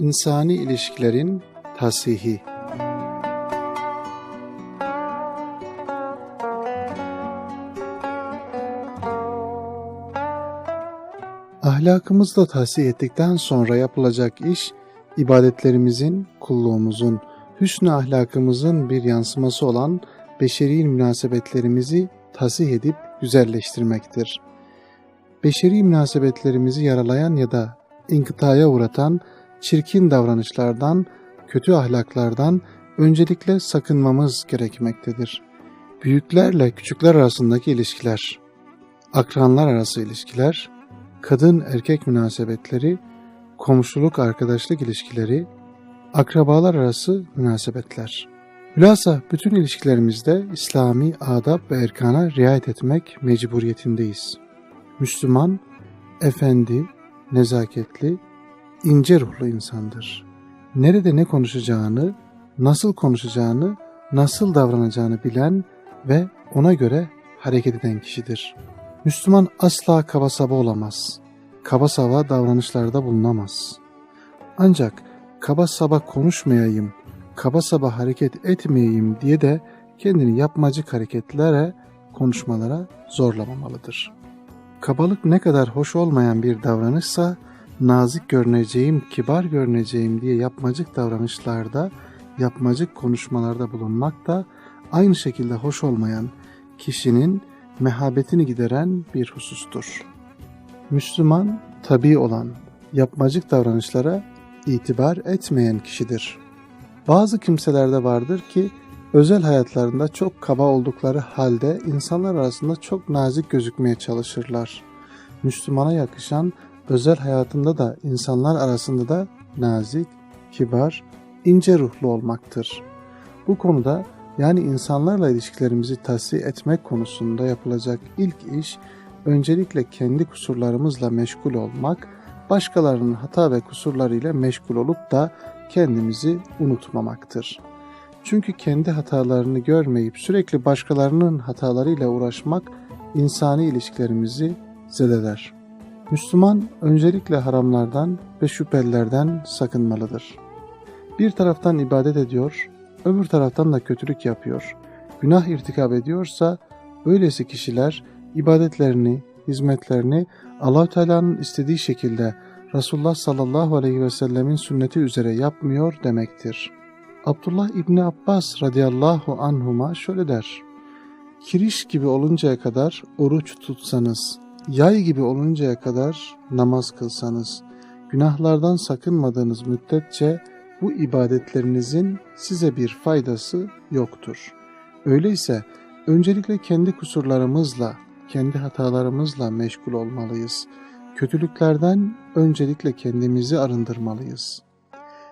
İnsani ilişkilerin tasihi Ahlakımızla tahsih ettikten sonra yapılacak iş, ibadetlerimizin, kulluğumuzun, hüsnü ahlakımızın bir yansıması olan beşeri münasebetlerimizi tasih edip güzelleştirmektir. Beşeri münasebetlerimizi yaralayan ya da inkıtaya uğratan çirkin davranışlardan, kötü ahlaklardan öncelikle sakınmamız gerekmektedir. Büyüklerle küçükler arasındaki ilişkiler, akranlar arası ilişkiler, kadın erkek münasebetleri, komşuluk arkadaşlık ilişkileri, akrabalar arası münasebetler. Hülasa bütün ilişkilerimizde İslami adab ve erkana riayet etmek mecburiyetindeyiz. Müslüman, efendi, nezaketli, ince ruhlu insandır. Nerede ne konuşacağını, nasıl konuşacağını, nasıl davranacağını bilen ve ona göre hareket eden kişidir. Müslüman asla kaba saba olamaz. Kaba saba davranışlarda bulunamaz. Ancak kaba saba konuşmayayım, kaba saba hareket etmeyeyim diye de kendini yapmacık hareketlere, konuşmalara zorlamamalıdır. Kabalık ne kadar hoş olmayan bir davranışsa, nazik görüneceğim, kibar görüneceğim diye yapmacık davranışlarda, yapmacık konuşmalarda bulunmak da aynı şekilde hoş olmayan kişinin mehabetini gideren bir husustur. Müslüman, tabi olan, yapmacık davranışlara itibar etmeyen kişidir. Bazı kimselerde vardır ki özel hayatlarında çok kaba oldukları halde insanlar arasında çok nazik gözükmeye çalışırlar. Müslümana yakışan özel hayatında da insanlar arasında da nazik, kibar, ince ruhlu olmaktır. Bu konuda yani insanlarla ilişkilerimizi tahsiye etmek konusunda yapılacak ilk iş öncelikle kendi kusurlarımızla meşgul olmak, başkalarının hata ve kusurlarıyla meşgul olup da kendimizi unutmamaktır. Çünkü kendi hatalarını görmeyip sürekli başkalarının hatalarıyla uğraşmak insani ilişkilerimizi zedeler. Müslüman öncelikle haramlardan ve şüphelilerden sakınmalıdır. Bir taraftan ibadet ediyor, öbür taraftan da kötülük yapıyor. Günah irtikab ediyorsa böylesi kişiler ibadetlerini, hizmetlerini allah Teala'nın istediği şekilde Resulullah sallallahu aleyhi ve sellemin sünneti üzere yapmıyor demektir. Abdullah İbni Abbas radıyallahu anhuma şöyle der. Kiriş gibi oluncaya kadar oruç tutsanız, yay gibi oluncaya kadar namaz kılsanız, günahlardan sakınmadığınız müddetçe bu ibadetlerinizin size bir faydası yoktur. Öyleyse öncelikle kendi kusurlarımızla, kendi hatalarımızla meşgul olmalıyız. Kötülüklerden öncelikle kendimizi arındırmalıyız.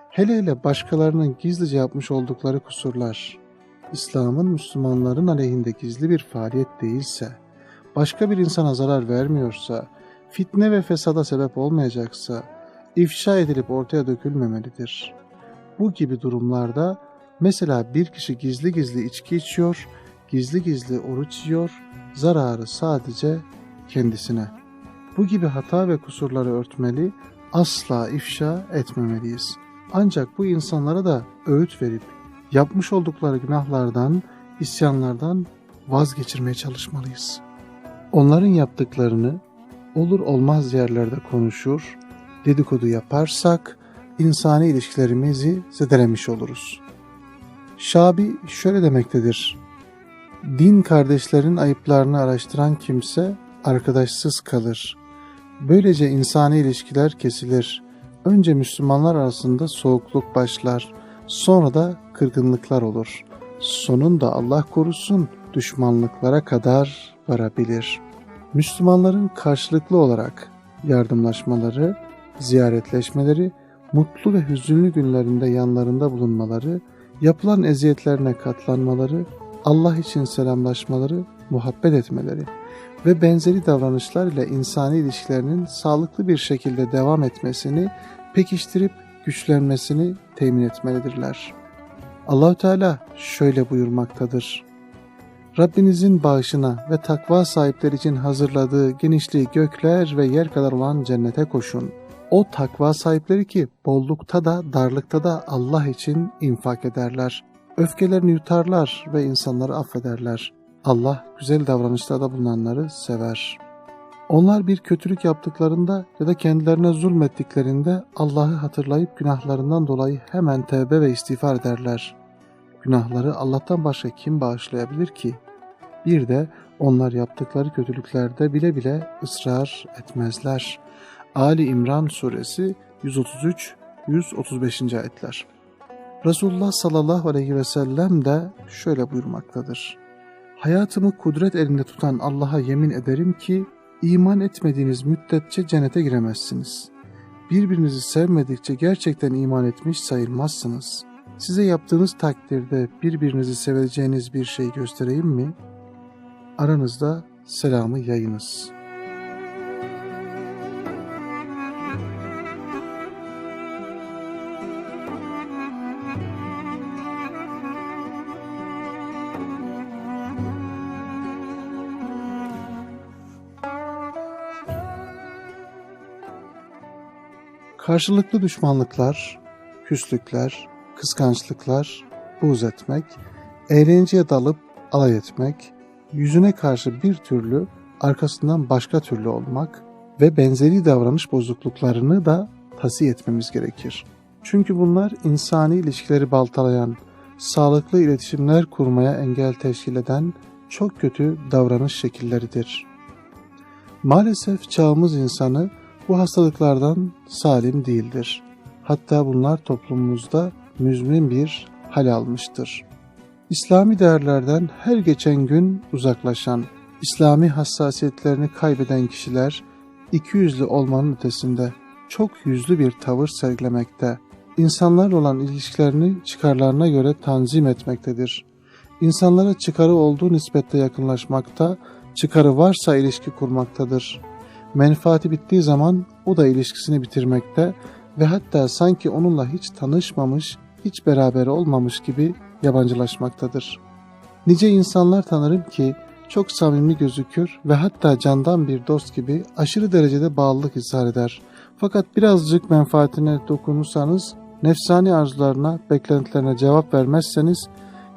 Hele hele başkalarının gizlice yapmış oldukları kusurlar, İslam'ın Müslümanların aleyhinde gizli bir faaliyet değilse, başka bir insana zarar vermiyorsa, fitne ve fesada sebep olmayacaksa, ifşa edilip ortaya dökülmemelidir. Bu gibi durumlarda mesela bir kişi gizli gizli içki içiyor, gizli gizli oruç yiyor, zararı sadece kendisine. Bu gibi hata ve kusurları örtmeli, asla ifşa etmemeliyiz. Ancak bu insanlara da öğüt verip yapmış oldukları günahlardan, isyanlardan vazgeçirmeye çalışmalıyız. Onların yaptıklarını olur olmaz yerlerde konuşur, dedikodu yaparsak insani ilişkilerimizi zedelemiş oluruz. Şabi şöyle demektedir. Din kardeşlerin ayıplarını araştıran kimse arkadaşsız kalır. Böylece insani ilişkiler kesilir. Önce Müslümanlar arasında soğukluk başlar, sonra da kırgınlıklar olur. Sonunda Allah korusun düşmanlıklara kadar varabilir. Müslümanların karşılıklı olarak yardımlaşmaları, ziyaretleşmeleri, mutlu ve hüzünlü günlerinde yanlarında bulunmaları, yapılan eziyetlerine katlanmaları, Allah için selamlaşmaları, muhabbet etmeleri ve benzeri davranışlar ile insani ilişkilerinin sağlıklı bir şekilde devam etmesini, pekiştirip güçlenmesini temin etmelidirler. Allahü Teala şöyle buyurmaktadır. Rabbinizin bağışına ve takva sahipleri için hazırladığı genişliği gökler ve yer kadar olan cennete koşun. O takva sahipleri ki bollukta da darlıkta da Allah için infak ederler. Öfkelerini yutarlar ve insanları affederler. Allah güzel davranışlarda bulunanları sever. Onlar bir kötülük yaptıklarında ya da kendilerine zulmettiklerinde Allah'ı hatırlayıp günahlarından dolayı hemen tevbe ve istiğfar ederler. Günahları Allah'tan başka kim bağışlayabilir ki? Bir de onlar yaptıkları kötülüklerde bile bile ısrar etmezler. Ali İmran suresi 133-135. ayetler. Resulullah sallallahu aleyhi ve sellem de şöyle buyurmaktadır. Hayatımı kudret elinde tutan Allah'a yemin ederim ki iman etmediğiniz müddetçe cennete giremezsiniz. Birbirinizi sevmedikçe gerçekten iman etmiş sayılmazsınız. Size yaptığınız takdirde birbirinizi seveceğiniz bir şey göstereyim mi? Aranızda selamı yayınız.'' Karşılıklı düşmanlıklar, küslükler, kıskançlıklar, buğz etmek, eğlenceye dalıp alay etmek, yüzüne karşı bir türlü, arkasından başka türlü olmak ve benzeri davranış bozukluklarını da tasih etmemiz gerekir. Çünkü bunlar insani ilişkileri baltalayan, sağlıklı iletişimler kurmaya engel teşkil eden çok kötü davranış şekilleridir. Maalesef çağımız insanı bu hastalıklardan salim değildir. Hatta bunlar toplumumuzda müzmin bir hal almıştır. İslami değerlerden her geçen gün uzaklaşan, İslami hassasiyetlerini kaybeden kişiler iki yüzlü olmanın ötesinde çok yüzlü bir tavır sergilemekte, insanlarla olan ilişkilerini çıkarlarına göre tanzim etmektedir. İnsanlara çıkarı olduğu nispette yakınlaşmakta, çıkarı varsa ilişki kurmaktadır menfaati bittiği zaman o da ilişkisini bitirmekte ve hatta sanki onunla hiç tanışmamış, hiç beraber olmamış gibi yabancılaşmaktadır. Nice insanlar tanırım ki çok samimi gözükür ve hatta candan bir dost gibi aşırı derecede bağlılık izhar eder. Fakat birazcık menfaatine dokunursanız, nefsani arzularına, beklentilerine cevap vermezseniz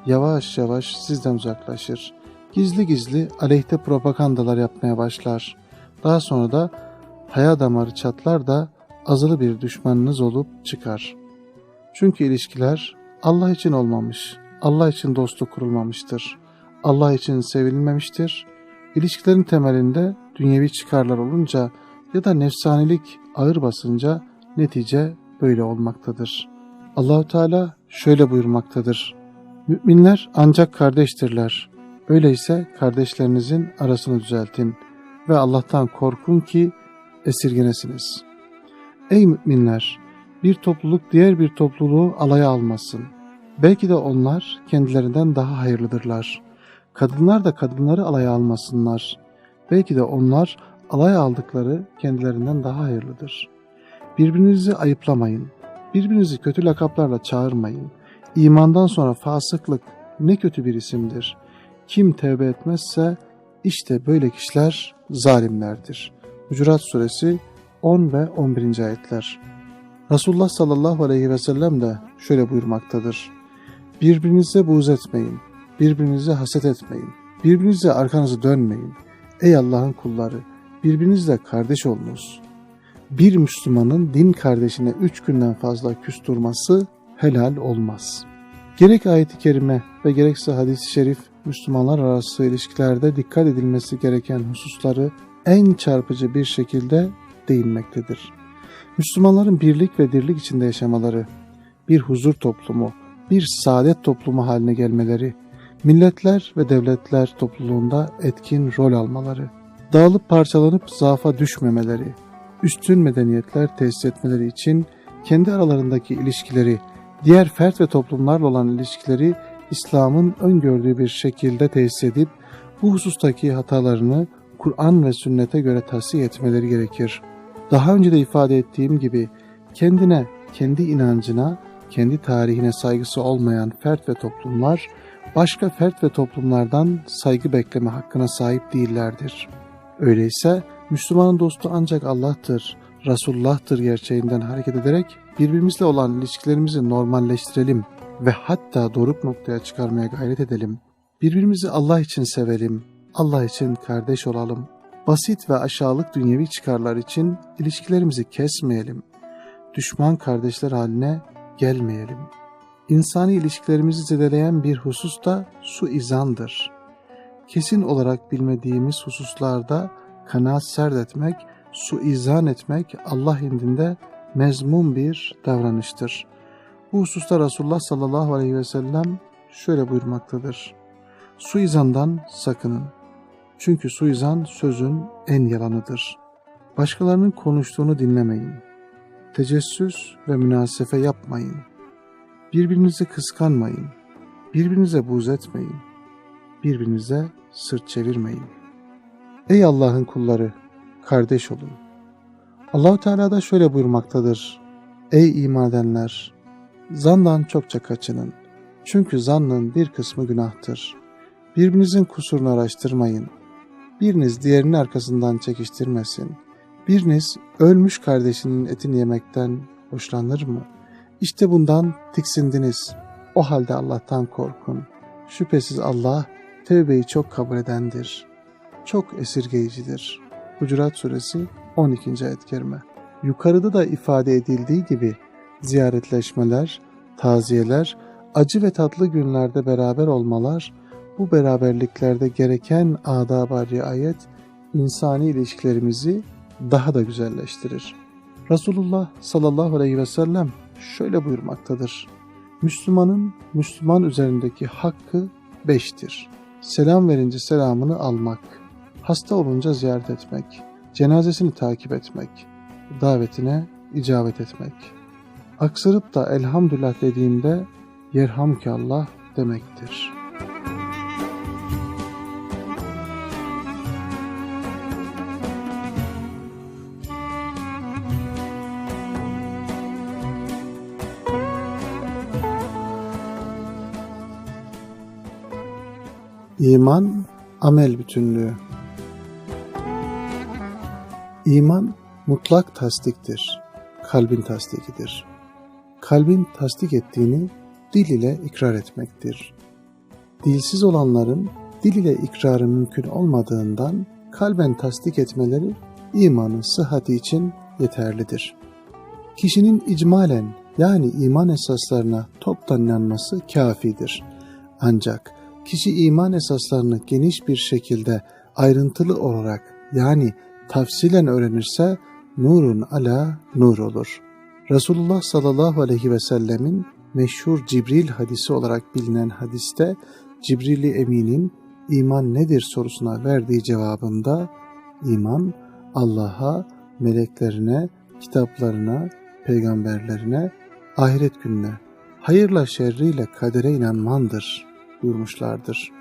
yavaş yavaş sizden uzaklaşır. Gizli gizli aleyhte propagandalar yapmaya başlar. Daha sonra da haya damarı çatlar da azılı bir düşmanınız olup çıkar. Çünkü ilişkiler Allah için olmamış, Allah için dostluk kurulmamıştır. Allah için sevilmemiştir. İlişkilerin temelinde dünyevi çıkarlar olunca ya da nefsanilik ağır basınca netice böyle olmaktadır. Allahu Teala şöyle buyurmaktadır. Müminler ancak kardeştirler. Öyleyse kardeşlerinizin arasını düzeltin.'' ve Allah'tan korkun ki esirgenesiniz. Ey müminler! Bir topluluk diğer bir topluluğu alaya almasın. Belki de onlar kendilerinden daha hayırlıdırlar. Kadınlar da kadınları alaya almasınlar. Belki de onlar alaya aldıkları kendilerinden daha hayırlıdır. Birbirinizi ayıplamayın. Birbirinizi kötü lakaplarla çağırmayın. İmandan sonra fasıklık ne kötü bir isimdir. Kim tevbe etmezse işte böyle kişiler zalimlerdir. Hucurat suresi 10 ve 11. ayetler. Resulullah sallallahu aleyhi ve sellem de şöyle buyurmaktadır. Birbirinize buğz etmeyin, birbirinize haset etmeyin, birbirinize arkanızı dönmeyin. Ey Allah'ın kulları, birbirinizle kardeş olunuz. Bir Müslümanın din kardeşine üç günden fazla küs helal olmaz. Gerek ayeti kerime ve gerekse hadis-i şerif Müslümanlar arası ilişkilerde dikkat edilmesi gereken hususları en çarpıcı bir şekilde değinmektedir. Müslümanların birlik ve dirlik içinde yaşamaları, bir huzur toplumu, bir saadet toplumu haline gelmeleri, milletler ve devletler topluluğunda etkin rol almaları, dağılıp parçalanıp zaafa düşmemeleri, üstün medeniyetler tesis etmeleri için kendi aralarındaki ilişkileri, diğer fert ve toplumlarla olan ilişkileri İslam'ın öngördüğü bir şekilde tesis edip bu husustaki hatalarını Kur'an ve sünnete göre tahsiye etmeleri gerekir. Daha önce de ifade ettiğim gibi kendine, kendi inancına, kendi tarihine saygısı olmayan fert ve toplumlar başka fert ve toplumlardan saygı bekleme hakkına sahip değillerdir. Öyleyse Müslümanın dostu ancak Allah'tır. Resulullah'tır gerçeğinden hareket ederek birbirimizle olan ilişkilerimizi normalleştirelim ve hatta doruk noktaya çıkarmaya gayret edelim. Birbirimizi Allah için sevelim, Allah için kardeş olalım. Basit ve aşağılık dünyevi çıkarlar için ilişkilerimizi kesmeyelim. Düşman kardeşler haline gelmeyelim. İnsani ilişkilerimizi zedeleyen bir husus da suizandır. Kesin olarak bilmediğimiz hususlarda kanaat serdetmek, suizan etmek Allah indinde mezmum bir davranıştır. Bu hususta Resulullah sallallahu aleyhi ve sellem şöyle buyurmaktadır. Suizandan sakının. Çünkü suizan sözün en yalanıdır. Başkalarının konuştuğunu dinlemeyin. Tecessüs ve münasefe yapmayın. Birbirinizi kıskanmayın. Birbirinize buz etmeyin. Birbirinize sırt çevirmeyin. Ey Allah'ın kulları, kardeş olun. Allahu Teala da şöyle buyurmaktadır. Ey iman edenler, zandan çokça kaçının. Çünkü zannın bir kısmı günahtır. Birbirinizin kusurunu araştırmayın. Biriniz diğerinin arkasından çekiştirmesin. Biriniz ölmüş kardeşinin etini yemekten hoşlanır mı? İşte bundan tiksindiniz. O halde Allah'tan korkun. Şüphesiz Allah tevbeyi çok kabul edendir. Çok esirgeyicidir. Hucurat Suresi 12. ayet kerime. Yukarıda da ifade edildiği gibi ziyaretleşmeler, taziyeler, acı ve tatlı günlerde beraber olmalar, bu beraberliklerde gereken adab-ı riayet insani ilişkilerimizi daha da güzelleştirir. Resulullah sallallahu aleyhi ve sellem şöyle buyurmaktadır. Müslümanın Müslüman üzerindeki hakkı beştir. Selam verince selamını almak, hasta olunca ziyaret etmek, cenazesini takip etmek, davetine icabet etmek. Aksırıp da elhamdülillah dediğinde yerhamki Allah demektir. İman, amel bütünlüğü. İman mutlak tasdiktir. Kalbin tasdikidir. Kalbin tasdik ettiğini dil ile ikrar etmektir. Dilsiz olanların dil ile ikrarı mümkün olmadığından kalben tasdik etmeleri imanın sıhhati için yeterlidir. Kişinin icmalen yani iman esaslarına toptan inanması kafidir. Ancak kişi iman esaslarını geniş bir şekilde ayrıntılı olarak yani tafsilen öğrenirse nurun ala nur olur. Resulullah sallallahu aleyhi ve sellemin meşhur Cibril hadisi olarak bilinen hadiste Cibril-i Emin'in iman nedir sorusuna verdiği cevabında iman Allah'a, meleklerine, kitaplarına, peygamberlerine, ahiret gününe, hayırla şerriyle kadere inanmandır buyurmuşlardır.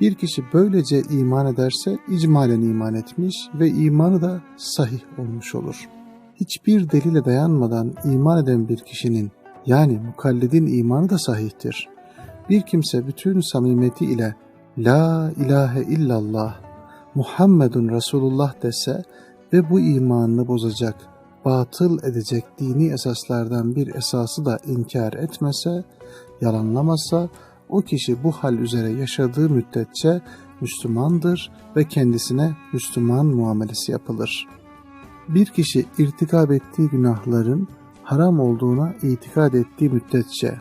Bir kişi böylece iman ederse icmalen iman etmiş ve imanı da sahih olmuş olur. Hiçbir delile dayanmadan iman eden bir kişinin yani mukallidin imanı da sahihtir. Bir kimse bütün samimiyeti ile La ilahe illallah Muhammedun Resulullah dese ve bu imanını bozacak, batıl edecek dini esaslardan bir esası da inkar etmese, yalanlamasa o kişi bu hal üzere yaşadığı müddetçe Müslümandır ve kendisine Müslüman muamelesi yapılır. Bir kişi irtikab ettiği günahların haram olduğuna itikad ettiği müddetçe,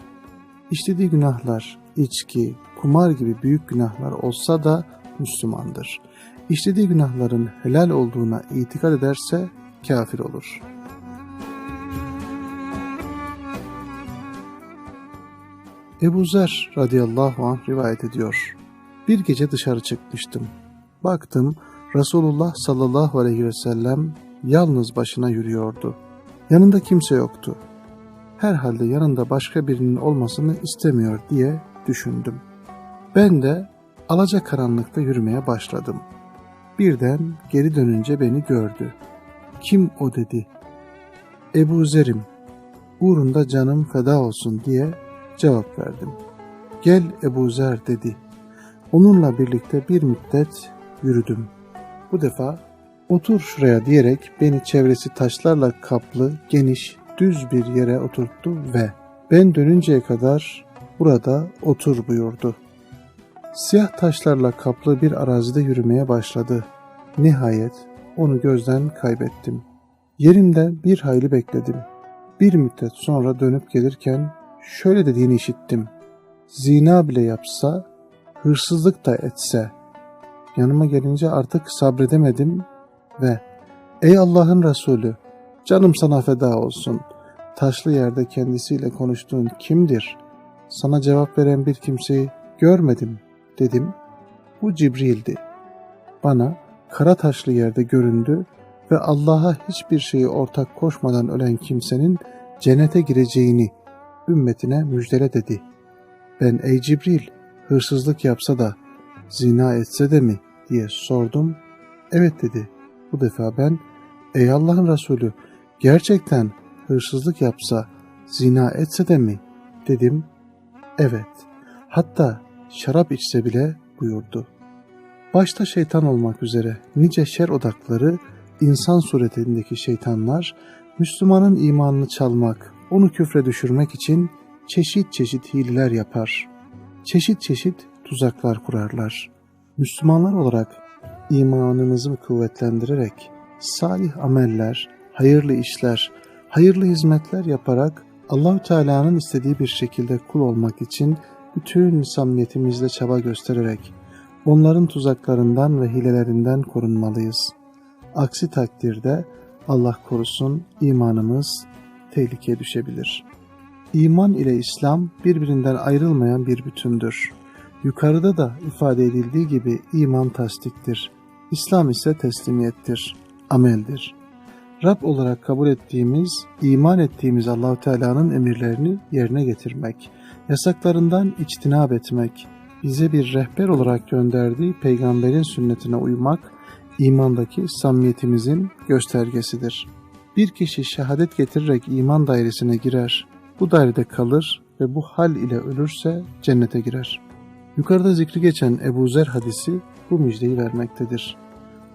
işlediği günahlar, içki, kumar gibi büyük günahlar olsa da Müslümandır. İşlediği günahların helal olduğuna itikad ederse kafir olur.'' Ebu Zer radıyallahu anh rivayet ediyor. Bir gece dışarı çıkmıştım. Baktım Resulullah sallallahu aleyhi ve sellem yalnız başına yürüyordu. Yanında kimse yoktu. Herhalde yanında başka birinin olmasını istemiyor diye düşündüm. Ben de alaca karanlıkta yürümeye başladım. Birden geri dönünce beni gördü. Kim o dedi. Ebu Zer'im, uğrunda canım feda olsun diye cevap verdim. Gel Ebu Zer dedi. Onunla birlikte bir müddet yürüdüm. Bu defa Otur şuraya diyerek beni çevresi taşlarla kaplı, geniş, düz bir yere oturttu ve ben dönünceye kadar burada otur buyurdu. Siyah taşlarla kaplı bir arazide yürümeye başladı. Nihayet onu gözden kaybettim. Yerimde bir hayli bekledim. Bir müddet sonra dönüp gelirken şöyle dediğini işittim. Zina bile yapsa, hırsızlık da etse. Yanıma gelince artık sabredemedim ve ''Ey Allah'ın Resulü, canım sana feda olsun. Taşlı yerde kendisiyle konuştuğun kimdir? Sana cevap veren bir kimseyi görmedim.'' dedim. Bu Cibril'di. Bana kara taşlı yerde göründü ve Allah'a hiçbir şeyi ortak koşmadan ölen kimsenin cennete gireceğini ümmetine müjdele dedi. Ben ey Cibril hırsızlık yapsa da zina etse de mi diye sordum. Evet dedi. Bu defa ben ey Allah'ın Resulü gerçekten hırsızlık yapsa zina etse de mi dedim. Evet hatta şarap içse bile buyurdu. Başta şeytan olmak üzere nice şer odakları insan suretindeki şeytanlar Müslümanın imanını çalmak, onu küfre düşürmek için çeşit çeşit hileler yapar. Çeşit çeşit tuzaklar kurarlar. Müslümanlar olarak imanımızı kuvvetlendirerek salih ameller, hayırlı işler, hayırlı hizmetler yaparak Allahü Teala'nın istediği bir şekilde kul olmak için bütün samimiyetimizle çaba göstererek onların tuzaklarından ve hilelerinden korunmalıyız. Aksi takdirde Allah korusun imanımız tehlikeye düşebilir. İman ile İslam birbirinden ayrılmayan bir bütündür. Yukarıda da ifade edildiği gibi iman tasdiktir. İslam ise teslimiyettir, ameldir. Rab olarak kabul ettiğimiz, iman ettiğimiz Allahu Teala'nın emirlerini yerine getirmek, yasaklarından içtinab etmek, bize bir rehber olarak gönderdiği peygamberin sünnetine uymak, imandaki samimiyetimizin göstergesidir. Bir kişi şehadet getirerek iman dairesine girer, bu dairede kalır ve bu hal ile ölürse cennete girer. Yukarıda zikri geçen Ebu Zer hadisi bu müjdeyi vermektedir.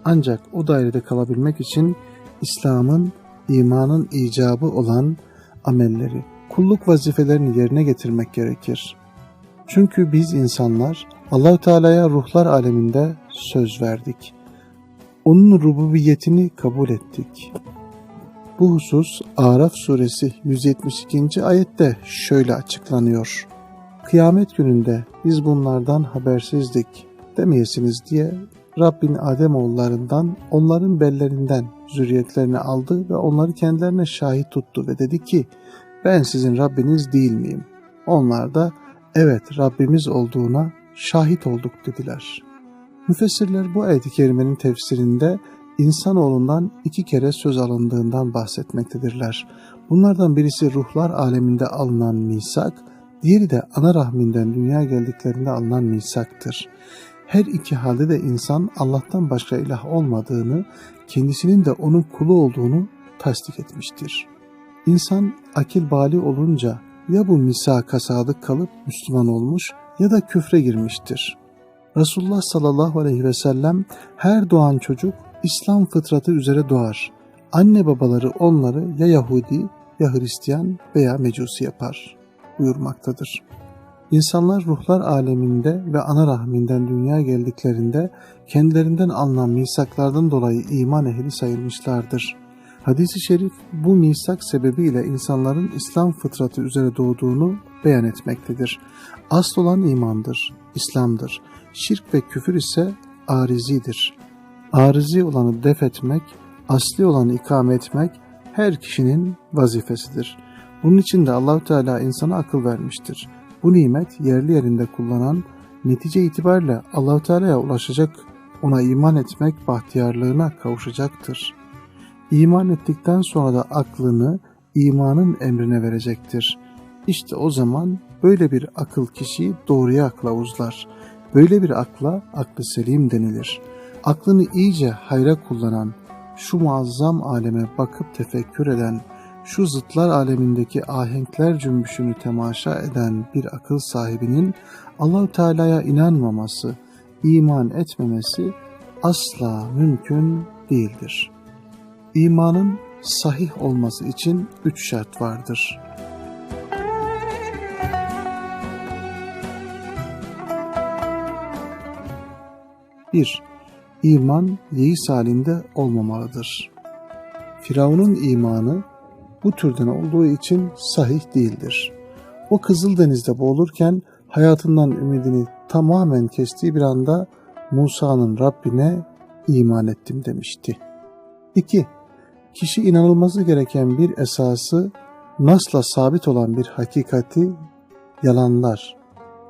Ancak o dairede kalabilmek için İslam'ın, imanın icabı olan amelleri, kulluk vazifelerini yerine getirmek gerekir. Çünkü biz insanlar Allahü Teala'ya ruhlar aleminde söz verdik. Onun rububiyetini kabul ettik. Bu husus Araf suresi 172. ayette şöyle açıklanıyor. Kıyamet gününde biz bunlardan habersizdik demeyesiniz diye Rabbin Adem oğullarından onların bellerinden zürriyetlerini aldı ve onları kendilerine şahit tuttu ve dedi ki ben sizin Rabbiniz değil miyim? Onlar da evet Rabbimiz olduğuna şahit olduk dediler. Müfessirler bu ayet-i kerimenin tefsirinde insanoğlundan iki kere söz alındığından bahsetmektedirler. Bunlardan birisi ruhlar aleminde alınan misak, diğeri de ana rahminden dünya geldiklerinde alınan misaktır. Her iki halde de insan Allah'tan başka ilah olmadığını, kendisinin de onun kulu olduğunu tasdik etmiştir. İnsan akil bali olunca ya bu misaka sadık kalıp Müslüman olmuş ya da küfre girmiştir. Resulullah sallallahu aleyhi ve sellem her doğan çocuk İslam fıtratı üzere doğar. Anne babaları onları ya Yahudi ya Hristiyan veya Mecusi yapar buyurmaktadır. İnsanlar ruhlar aleminde ve ana rahminden dünya geldiklerinde kendilerinden alınan misaklardan dolayı iman ehli sayılmışlardır. Hadis-i şerif bu misak sebebiyle insanların İslam fıtratı üzere doğduğunu beyan etmektedir. Asıl olan imandır, İslam'dır. Şirk ve küfür ise arizidir. Arizi olanı def etmek, asli olanı ikame etmek her kişinin vazifesidir. Bunun için de Allahü Teala insana akıl vermiştir. Bu nimet yerli yerinde kullanan netice itibariyle Allahü Teala'ya ulaşacak, ona iman etmek bahtiyarlığına kavuşacaktır. İman ettikten sonra da aklını imanın emrine verecektir. İşte o zaman böyle bir akıl kişiyi doğruya kılavuzlar. Böyle bir akla aklı selim denilir. Aklını iyice hayra kullanan, şu muazzam aleme bakıp tefekkür eden, şu zıtlar alemindeki ahenkler cümbüşünü temaşa eden bir akıl sahibinin Allahü Teala'ya inanmaması, iman etmemesi asla mümkün değildir. İmanın sahih olması için üç şart vardır. Bir, iman yeis halinde olmamalıdır. Firavun'un imanı bu türden olduğu için sahih değildir. O Kızıldeniz'de boğulurken hayatından ümidini tamamen kestiği bir anda Musa'nın Rabbine iman ettim demişti. 2. Kişi inanılması gereken bir esası nasla sabit olan bir hakikati yalanlar,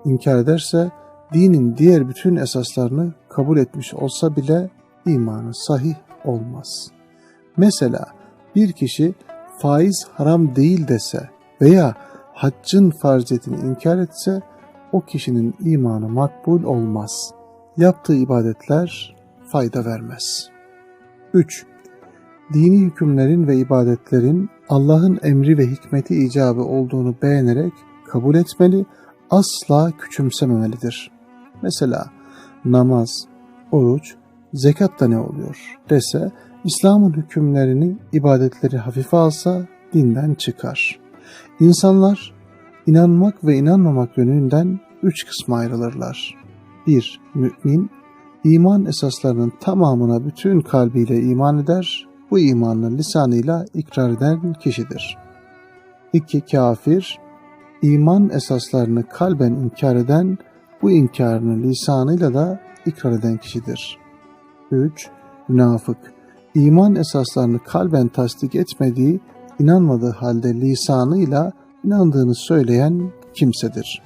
inkar ederse dinin diğer bütün esaslarını kabul etmiş olsa bile imanı sahih olmaz. Mesela bir kişi faiz haram değil dese veya haccın farziyetini inkar etse o kişinin imanı makbul olmaz. Yaptığı ibadetler fayda vermez. 3. Dini hükümlerin ve ibadetlerin Allah'ın emri ve hikmeti icabı olduğunu beğenerek kabul etmeli, asla küçümsememelidir. Mesela namaz, oruç, zekat da ne oluyor dese İslam'ın hükümlerini, ibadetleri hafife alsa dinden çıkar. İnsanlar inanmak ve inanmamak yönünden üç kısma ayrılırlar. 1. Mümin, iman esaslarının tamamına bütün kalbiyle iman eder, bu imanın lisanıyla ikrar eden kişidir. 2. Kafir, iman esaslarını kalben inkar eden, bu inkarını lisanıyla da ikrar eden kişidir. 3. Münafık, iman esaslarını kalben tasdik etmediği, inanmadığı halde lisanıyla inandığını söyleyen kimsedir.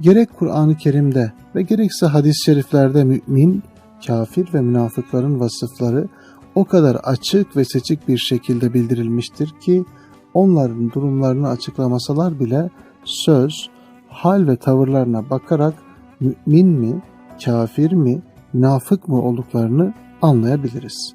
Gerek Kur'an-ı Kerim'de ve gerekse hadis-i şeriflerde mümin, kafir ve münafıkların vasıfları o kadar açık ve seçik bir şekilde bildirilmiştir ki onların durumlarını açıklamasalar bile söz, hal ve tavırlarına bakarak mümin mi, kafir mi, münafık mı olduklarını anlayabiliriz.